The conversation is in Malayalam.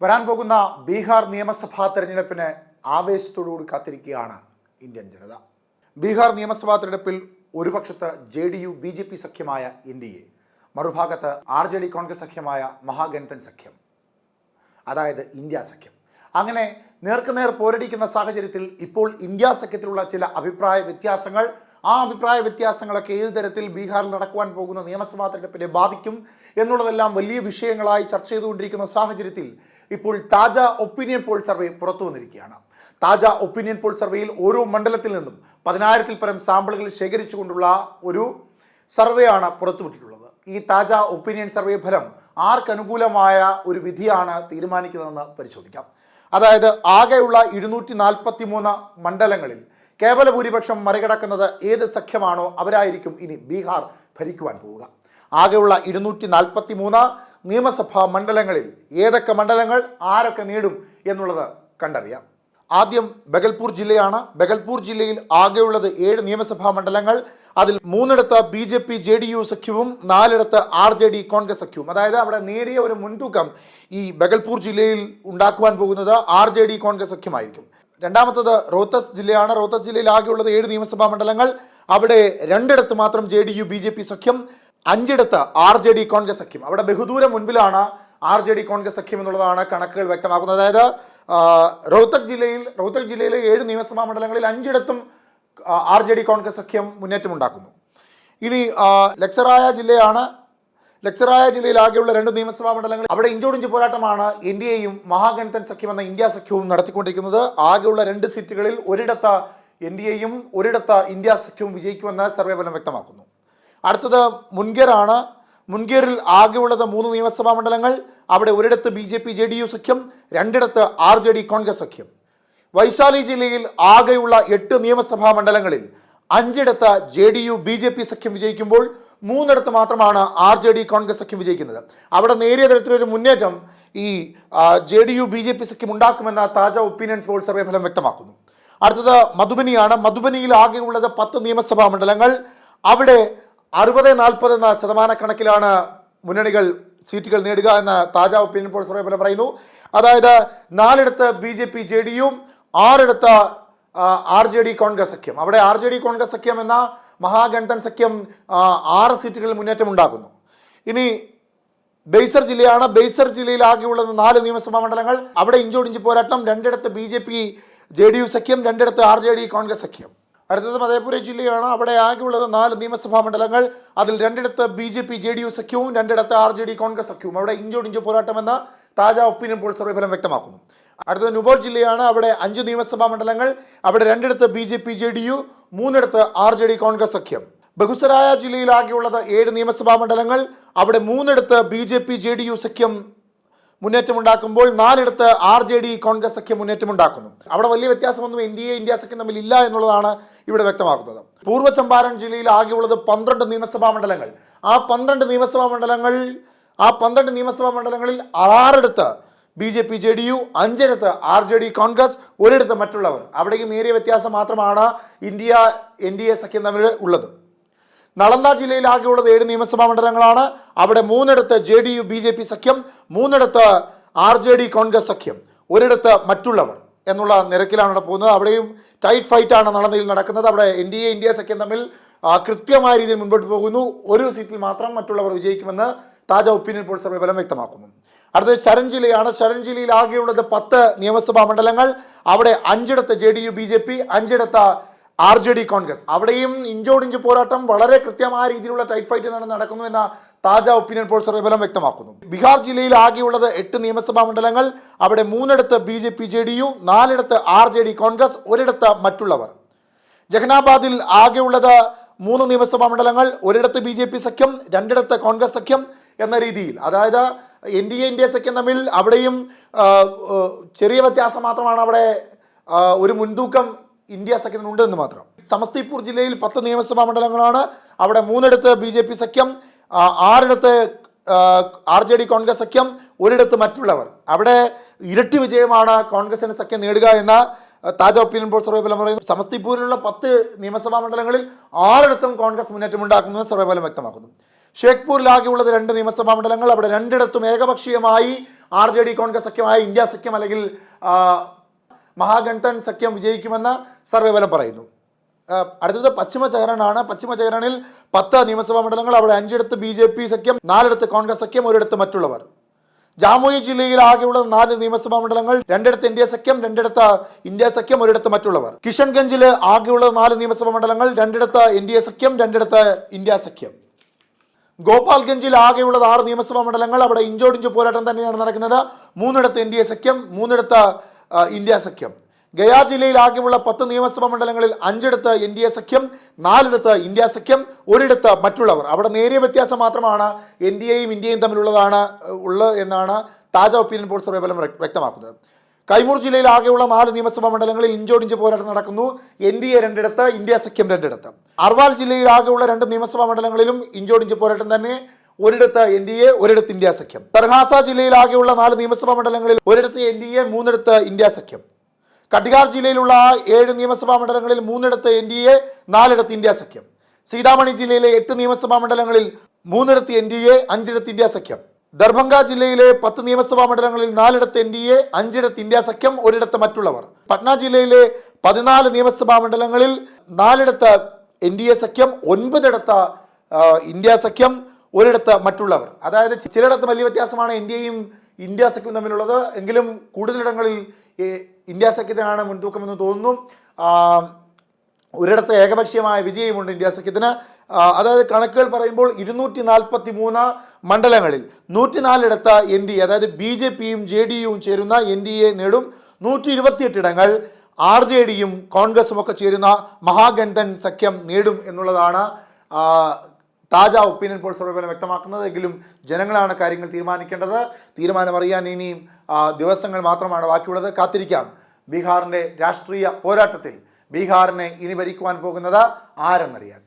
വരാൻ പോകുന്ന ബീഹാർ നിയമസഭാ തെരഞ്ഞെടുപ്പിന് ആവേശത്തോടുകൂടി കാത്തിരിക്കുകയാണ് ഇന്ത്യൻ ജനത. ബീഹാർ നിയമസഭാ തെരഞ്ഞെടുപ്പിൽ ഒരു പക്ഷത്ത് J D U B J P സഖ്യമായ N D A മറുഭാഗത്ത് ആർ ജെ ഡി കോൺഗ്രസ് സഖ്യമായ മഹാഗണിതൻ സഖ്യം അതായത് ഇന്ത്യ സഖ്യം. അങ്ങനെ നേർക്കുനേർ പോരടിക്കുന്ന സാഹചര്യത്തിൽ ഇപ്പോൾ ഇന്ത്യ സഖ്യത്തിലുള്ള ചില അഭിപ്രായ വ്യത്യാസങ്ങൾ ആ അഭിപ്രായ വ്യത്യാസങ്ങളൊക്കെ ഏത് തരത്തിൽ ബീഹാറിൽ നടക്കുവാൻ പോകുന്ന നിയമസഭാ തെരഞ്ഞെടുപ്പിനെ ബാധിക്കും എന്നുള്ളതെല്ലാം വലിയ വിഷയങ്ങളായി ചർച്ച ചെയ്തുകൊണ്ടിരിക്കുന്ന സാഹചര്യത്തിൽ ഇപ്പോൾ താജ ഒപ്പീനിയൻ പോൾ സർവേ പുറത്തു വന്നിരിക്കുകയാണ്. താജ ഒപ്പീനിയൻ പോൾ സർവേയിൽ ഓരോ മണ്ഡലത്തിൽ നിന്നും പതിനായിരത്തിൽ പരം സാമ്പിളുകൾ ശേഖരിച്ചുകൊണ്ടുള്ള ഒരു സർവേയാണ് പുറത്തുവിട്ടിട്ടുള്ളത്. ഈ താജ ഒപ്പീനിയൻ സർവേ ഫലം ആർക്കനുകൂലമായ ഒരു വിധിയാണ് തീരുമാനിക്കുന്നതെന്ന് പരിശോധിക്കാം. അതായത് ആകെയുള്ള ഇരുന്നൂറ്റി നാൽപ്പത്തി മൂന്ന് മണ്ഡലങ്ങളിൽ കേവല ഭൂരിപക്ഷം മറികടക്കുന്നത് ഏത് സഖ്യമാണോ അവരായിരിക്കും ഇനി ബീഹാർ ഭരിക്കുവാൻ പോവുക. ആകെയുള്ള ഇരുന്നൂറ്റി നാൽപ്പത്തി മൂന്ന് നിയമസഭാ മണ്ഡലങ്ങളിൽ ഏതൊക്കെ മണ്ഡലങ്ങൾ ആരൊക്കെ നേടും എന്നുള്ളത് കണ്ടറിയാം. ആദ്യം ബഗൽപൂർ ജില്ലയാണ്. ബഗൽപൂർ ജില്ലയിൽ ആകെയുള്ളത് ഏഴ് നിയമസഭാ മണ്ഡലങ്ങൾ. അതിൽ മൂന്നിടത്ത് B J P J D U സഖ്യവും നാലിടത്ത് ആർ ജെ ഡി കോൺഗ്രസ് സഖ്യവും. അതായത് അവിടെ നേരിയ ഒരു മുൻതൂക്കം ഈ ബഗൽപൂർ ജില്ലയിൽ ഉണ്ടാക്കുവാൻ പോകുന്നത് ആർ ജെ ഡി കോൺഗ്രസ് സഖ്യമായിരിക്കും. രണ്ടാമത്തത് റോത്തസ് ജില്ലയാണ്. റോത്തസ് ജില്ലയിൽ ആകെയുള്ളത് ഏഴ് നിയമസഭാ മണ്ഡലങ്ങൾ. അവിടെ രണ്ടിടത്ത് മാത്രം J D U B J P സഖ്യം. അഞ്ചിടത്ത് ആർ ജെ ഡി കോൺഗ്രസ് സഖ്യം. അവിടെ ബഹുദൂരം മുൻപിലാണ് ആർ ജെ ഡി കോൺഗ്രസ് സഖ്യം എന്നുള്ളതാണ് കണക്കുകൾ വ്യക്തമാക്കുന്നത്. അതായത് റോഹ്തക് ജില്ലയിൽ റോഹ്തക് ജില്ലയിലെ ഏഴ് നിയമസഭാ മണ്ഡലങ്ങളിൽ അഞ്ചിടത്തും ആർ ജെ ഡി കോൺഗ്രസ് സഖ്യം മുന്നേറ്റമുണ്ടാക്കുന്നു. ഇനി ലക്സറായ ജില്ലയാണ് ലക്സറായ ജില്ലയിൽ ആകെയുള്ള രണ്ട് നിയമസഭാ മണ്ഡലങ്ങൾ അവിടെ ഇഞ്ചോടിഞ്ച് പോരാട്ടമാണ് എയും മഹാഗണതൻ സഖ്യം എന്ന ഇന്ത്യ സഖ്യവും നടത്തിക്കൊണ്ടിരിക്കുന്നത്. ആകെയുള്ള രണ്ട് സീറ്റുകളിൽ ഒരിടത്ത് എൻ ഡി എയും ഒരിടത്ത് ഇന്ത്യ സഖ്യവും വിജയിക്കുമെന്ന് സർവേ ഫലം വ്യക്തമാക്കുന്നു. അടുത്തത് മുൻഗേറാണ് മുൻഗേറിൽ ആകെയുള്ളത് മൂന്ന് നിയമസഭാ മണ്ഡലങ്ങൾ. അവിടെ ഒരിടത്ത് B J P J D U സഖ്യം രണ്ടിടത്ത് ആർ ജെ ഡി കോൺഗ്രസ് സഖ്യം. വൈശാലി ജില്ലയിൽ ആകെയുള്ള എട്ട് നിയമസഭാ മണ്ഡലങ്ങളിൽ അഞ്ചിടത്ത് J D U B J P സഖ്യം വിജയിക്കുമ്പോൾ മൂന്നിടത്ത് മാത്രമാണ് ആർ ജെ ഡി കോൺഗ്രസ് സഖ്യം വിജയിക്കുന്നത്. അവിടെ നേരിയ തരത്തിലൊരു മുന്നേറ്റം ഈ J D U B J P സഖ്യം ഉണ്ടാക്കുമെന്ന താജ ഒപ്പീനിയൻ പോൾ സർവേ ഫലം വ്യക്തമാക്കുന്നു. അടുത്തത് മധുബനിയാണ്. മധുബനിയിൽ ആകെയുള്ളത് പത്ത് നിയമസഭാ മണ്ഡലങ്ങൾ. അവിടെ അറുപത് നാൽപ്പത് എന്ന ശതമാനക്കണക്കിലാണ് മുന്നണികൾ സീറ്റുകൾ നേടുക എന്ന് താജ ഒപ്പീനിയൻ പോൾ സർവേ ഫലം പറയുന്നു. അതായത് നാലിടത്ത് ബി ജെ പി ജെ ഡിയും ആറിടത്ത് ആർ ജെ ഡി കോൺഗ്രസ് സഖ്യം. അവിടെ ആർ ജെ ഡി കോൺഗ്രസ് സഖ്യം എന്ന മഹാഗണതൻ സഖ്യം ആറ് സീറ്റുകളിൽ മുന്നേറ്റം ഉണ്ടാക്കുന്നു. ഇനി ബെയ്സർ ജില്ലയാണ്. ബെയ്സർ ജില്ലയിൽ ആകെയുള്ളത് നാല് നിയമസഭാ മണ്ഡലങ്ങൾ. അവിടെ ഇഞ്ചോടിഞ്ച് പോരാട്ടം രണ്ടിടത്ത് B J P J D U സഖ്യം രണ്ടിടത്ത് ആർ ജെ ഡി കോൺഗ്രസ് സഖ്യം. അടുത്തത് മധേപുര ജില്ലയാണ്. അവിടെ ആകെയുള്ളത് നാല് നിയമസഭാ മണ്ഡലങ്ങൾ. അതിൽ രണ്ടിടത്ത് B J P J D U സഖ്യവും രണ്ടിടത്ത് ആർ ജെ ഡി കോൺഗ്രസ് സഖ്യവും. അവിടെ ഇഞ്ചോടിഞ്ച് പോരാട്ടം എന്ന താജ ഒപ്പീനിയൻ പോൾ സർവേ ഫലം വ്യക്തമാക്കുന്നു. അടുത്തത് നുബോൾ ജില്ലയാണ്. അവിടെ അഞ്ച് നിയമസഭാ മണ്ഡലങ്ങൾ. അവിടെ രണ്ടിടത്ത് B J P J D U മൂന്നിടത്ത് R J D Congress സഖ്യം. ബഹുസരായ ജില്ലയിലാകെയുള്ളത് ഏഴ് നിയമസഭാ മണ്ഡലങ്ങൾ അവിടെ മൂന്നിടത്ത് B J P J D U സഖ്യം മുന്നേറ്റമുണ്ടാക്കുമ്പോൾ നാലിടത്ത് ആർ ജെ ഡി കോൺഗ്രസ് സഖ്യം മുന്നേറ്റമുണ്ടാക്കുന്നു. അവിടെ വലിയ വ്യത്യാസമൊന്നും എൻ ഡി എ ഇന്ത്യ സഖ്യം തമ്മിൽ ഇല്ല എന്നുള്ളതാണ് ഇവിടെ വ്യക്തമാക്കുന്നത് പൂർവ ചമ്പാരൻ ജില്ലയിൽ ആകെയുള്ളത് പന്ത്രണ്ട് നിയമസഭാ മണ്ഡലങ്ങൾ. ആ പന്ത്രണ്ട് നിയമസഭാ മണ്ഡലങ്ങൾ ആ പന്ത്രണ്ട് നിയമസഭാ മണ്ഡലങ്ങളിൽ ആറിടത്ത് B J P J D U അഞ്ചിടത്ത് R J D Congress ഒരിടത്ത് മറ്റുള്ളവർ. അവിടേക്ക് നേരിയ വ്യത്യാസം മാത്രമാണ് ഇന്ത്യ എൻ ഡി എ സഖ്യം തമ്മിൽ ഉള്ളത്. നളന്ദ ജില്ലയിൽ ആകെയുള്ളത് ഏഴ് നിയമസഭാ മണ്ഡലങ്ങളാണ്. അവിടെ മൂന്നിടത്ത് J D U B J P സഖ്യം മൂന്നിടത്ത് ആർ ജെ ഡി കോൺഗ്രസ് സഖ്യം ഒരിടത്ത് മറ്റുള്ളവർ എന്നുള്ള നിരക്കിലാണ് പോകുന്നത്. അവിടെയും ടൈറ്റ് ഫൈറ്റാണ് നളന്ദയിൽ നടക്കുന്നത്. അവിടെ എൻ ഡി എ ഇന്ത്യ സഖ്യം തമ്മിൽ കൃത്യമായ രീതിയിൽ മുൻപോട്ട് പോകുന്നു. ഒരു സീറ്റിൽ മാത്രം മറ്റുള്ളവർ വിജയിക്കുമെന്ന് താജ ഒപ്പീനിയൻ പോൾ സർവേ ഫലം വ്യക്തമാക്കുന്നു. അടുത്തത് ശരൺ ജില്ലയാണ് ശരൺ ജില്ലയിൽ ആകെയുള്ളത് പത്ത് നിയമസഭാ മണ്ഡലങ്ങൾ. അവിടെ അഞ്ചിടത്ത് J D U B J P അഞ്ചിടത്ത് R J D Congress. അവിടെയും ഇഞ്ചോടിഞ്ച് പോരാട്ടം വളരെ കൃത്യമായ രീതിയിലുള്ള ടൈറ്റ് ഫൈറ്റ് എന്നാണ് നടക്കുന്നു എന്ന താജ ഒപ്പീനിയൻ പോൾ സർവേ ഫലം വ്യക്തമാക്കുന്നു. ബീഹാർ ജില്ലയിൽ ആകെയുള്ളത് എട്ട് നിയമസഭാ മണ്ഡലങ്ങൾ. അവിടെ മൂന്നിടത്ത് B J P J D U നാലിടത്ത് R J D Congress ഒരിടത്ത് മറ്റുള്ളവർ. ജഹനാബാദിൽ ആകെയുള്ളത് മൂന്ന് നിയമസഭാ മണ്ഡലങ്ങൾ. ഒരിടത്ത് ബി ജെ പി സഖ്യം രണ്ടിടത്ത് കോൺഗ്രസ് സഖ്യം. എന്ന രീതിയിൽ. അതായത് എൻ ഡി എ ഇന്ത്യ സഖ്യം തമ്മിൽ അവിടെയും ചെറിയ വ്യത്യാസം മാത്രമാണ് അവിടെ ഒരു മുൻതൂക്കം ഇന്ത്യ സഖ്യത്തിനുണ്ട് എന്ന് മാത്രം. സമസ്തിപൂർ ജില്ലയിൽ പത്ത് നിയമസഭാ മണ്ഡലങ്ങളാണ്. അവിടെ മൂന്നിടത്ത് ബി ജെ പി സഖ്യം ആറിടത്ത് ആർ ജെ ഡി കോൺഗ്രസ് സഖ്യം ഒരിടത്ത് മറ്റുള്ളവർ. അവിടെ ഇരട്ടി വിജയമാണ് കോൺഗ്രസിന് സഖ്യം നേടുക എന്ന താജ ഒപ്പീനിയൻ പോൾ സർവേ ഫലം പറയുന്നു. സമസ്തിപൂരിലുള്ള പത്ത് നിയമസഭാ മണ്ഡലങ്ങളിൽ ആറിടത്തും കോൺഗ്രസ് മുന്നേറ്റമുണ്ടാക്കുമെന്ന് സർവേ ഫലം വ്യക്തമാക്കുന്നു. ഷേഖ്പൂരിലാകെയുള്ളത് രണ്ട് നിയമസഭാ മണ്ഡലങ്ങൾ. അവിടെ രണ്ടിടത്തും ഏകപക്ഷീയമായി ആർ ജെ ഡി കോൺഗ്രസ് സഖ്യമായ ഇന്ത്യ സഖ്യം അല്ലെങ്കിൽ മഹാഗണ്ഠൻ സഖ്യം വിജയിക്കുമെന്ന് സർവേ ഫലം പറയുന്നു. അടുത്തത് പശ്ചിമ ചഹരണാണ് പശ്ചിമ ചഹരണിൽ പത്ത് നിയമസഭാ മണ്ഡലങ്ങൾ അവിടെ അഞ്ചിടത്ത് ബി ജെ പി സഖ്യം നാലിടത്ത് കോൺഗ്രസ് സഖ്യം ഒരിടത്ത് മറ്റുള്ളവർ. ജാമുയി ജില്ലയിൽ ആകെയുള്ള നാല് നിയമസഭാ മണ്ഡലങ്ങൾ രണ്ടിടത്ത് ഇന്ത്യ സഖ്യം രണ്ടിടത്ത് ഇന്ത്യ സഖ്യം ഒരിടത്ത് മറ്റുള്ളവർ. കിഷൻഗഞ്ചിൽ ആകെയുള്ള നാല് നിയമസഭാ മണ്ഡലങ്ങൾ രണ്ടിടത്ത് എൻ ഡി എ സഖ്യം രണ്ടിടത്ത് ഇന്ത്യ സഖ്യം. ഗോപാൽഗഞ്ചിൽ ആകെയുള്ളത് ആറ് നിയമസഭാ മണ്ഡലങ്ങൾ. അവിടെ ഇഞ്ചോടിഞ്ച് പോരാട്ടം തന്നെയാണ് നടക്കുന്നത്. മൂന്നിടത്ത് എൻ ഡി എ സഖ്യം മൂന്നിടത്ത് ഇന്ത്യ സഖ്യം. ഗയാ ജില്ലയിൽ ആകെയുള്ള പത്ത് നിയമസഭാ മണ്ഡലങ്ങളിൽ അഞ്ചിടത്ത് എൻ ഡി എ സഖ്യം നാലിടത്ത് ഇന്ത്യ സഖ്യം ഒരിടത്ത് മറ്റുള്ളവർ. അവിടെ നേരിയ വ്യത്യാസം മാത്രമാണ് എൻ ഡി എയും ഇന്ത്യയും തമ്മിലുള്ളതാണ് ഉള്ളത് എന്നാണ് താജ ഒപ്പീനിയൻ പോൾ സർവേ ഫലം വ്യക്തമാക്കുന്നത്. കൈമൂർ ജില്ലയിൽ ആകെയുള്ള നാല് നിയമസഭാ മണ്ഡലങ്ങളിൽ ഇഞ്ചോടിഞ്ച് പോരാട്ടം നടക്കുന്നു. എൻ ഡി എ രണ്ടിടത്ത് ഇന്ത്യ സഖ്യം രണ്ടിടത്ത്. അർവാൽ ജില്ലയിൽ ആകെയുള്ള രണ്ട് നിയമസഭാ മണ്ഡലങ്ങളിലും ഇഞ്ചോടിഞ്ച് പോരാട്ടം തന്നെ ഒരിടത്ത് എൻ ഡി എ ഒരിടത്ത് ഇന്ത്യ സഖ്യം. തർഹാസ ജില്ലയിൽ ആകെയുള്ള നാല് നിയമസഭാ മണ്ഡലങ്ങളിൽ ഒരിടത്ത് എൻ ഡി എ മൂന്നിടത്ത് ഇന്ത്യ സഖ്യം. കട്ടിഹാർ ജില്ലയിലുള്ള ഏഴ് നിയമസഭാ മണ്ഡലങ്ങളിൽ മൂന്നിടത്ത് എൻ ഡി എ നാലിടത്ത് ഇന്ത്യ സഖ്യം. സീതാമണി ജില്ലയിലെ എട്ട് നിയമസഭാ മണ്ഡലങ്ങളിൽ മൂന്നിടത്ത് എൻ ഡി എ അഞ്ചിടത്ത് ഇന്ത്യ സഖ്യം. ദർഭംഗ ജില്ലയിലെ പത്ത് നിയമസഭാ മണ്ഡലങ്ങളിൽ നാലിടത്ത് എൻ ഡി എ അഞ്ചിടത്ത് ഇന്ത്യ സഖ്യം ഒരിടത്ത് മറ്റുള്ളവർ. പട്ന ജില്ലയിലെ പതിനാല് നിയമസഭാ മണ്ഡലങ്ങളിൽ നാലിടത്ത് എൻ ഡി എ സഖ്യം ഒൻപതിടത്ത് ഇന്ത്യ സഖ്യം ഒരിടത്ത് മറ്റുള്ളവർ. അതായത് ചിലയിടത്ത് വലിയ വ്യത്യാസമാണ് ഇന്ത്യയും ഇന്ത്യ സഖ്യം തമ്മിലുള്ളത്. എങ്കിലും കൂടുതലിടങ്ങളിൽ ഇന്ത്യ സഖ്യത്തിനാണ് മുൻതൂക്കമെന്ന് തോന്നുന്നു. ഒരിടത്ത് ഏകപക്ഷീയമായ വിജയമുണ്ട് ഇന്ത്യ സഖ്യത്തിന്. അതായത് കണക്കുകൾ പറയുമ്പോൾ ഇരുന്നൂറ്റി നാൽപ്പത്തി മൂന്ന് മണ്ഡലങ്ങളിൽ നൂറ്റിനാലിടത്ത് എൻ ഡി എ അതായത് ബി ജെ പിയും ജെ ഡി യുവും ചേരുന്ന എൻ ഡി എ നേടും നൂറ്റി ഇരുപത്തിയെട്ട് ഇടങ്ങൾ ആർ ജെ ഡിയും കോൺഗ്രസും ഒക്കെ ചേരുന്ന മഹാഗന്ധൻ സഖ്യം നേടും എന്നുള്ളതാണ് താജാ ഒപ്പീനിയൻ പോൾ സർവേ ഫലം വ്യക്തമാക്കുന്നത്. എങ്കിലും ജനങ്ങളാണ് കാര്യങ്ങൾ തീരുമാനിക്കേണ്ടത്. തീരുമാനമറിയാൻ ഇനിയും ദിവസങ്ങൾ മാത്രമാണ് ബാക്കിയുള്ളത്. കാത്തിരിക്കാം. ബീഹാറിന്റെ രാഷ്ട്രീയ പോരാട്ടത്തിൽ ബീഹാറിനെ ഇനി ഭരിക്കുവാൻ പോകുന്നത് ആരെന്നറിയാൻ.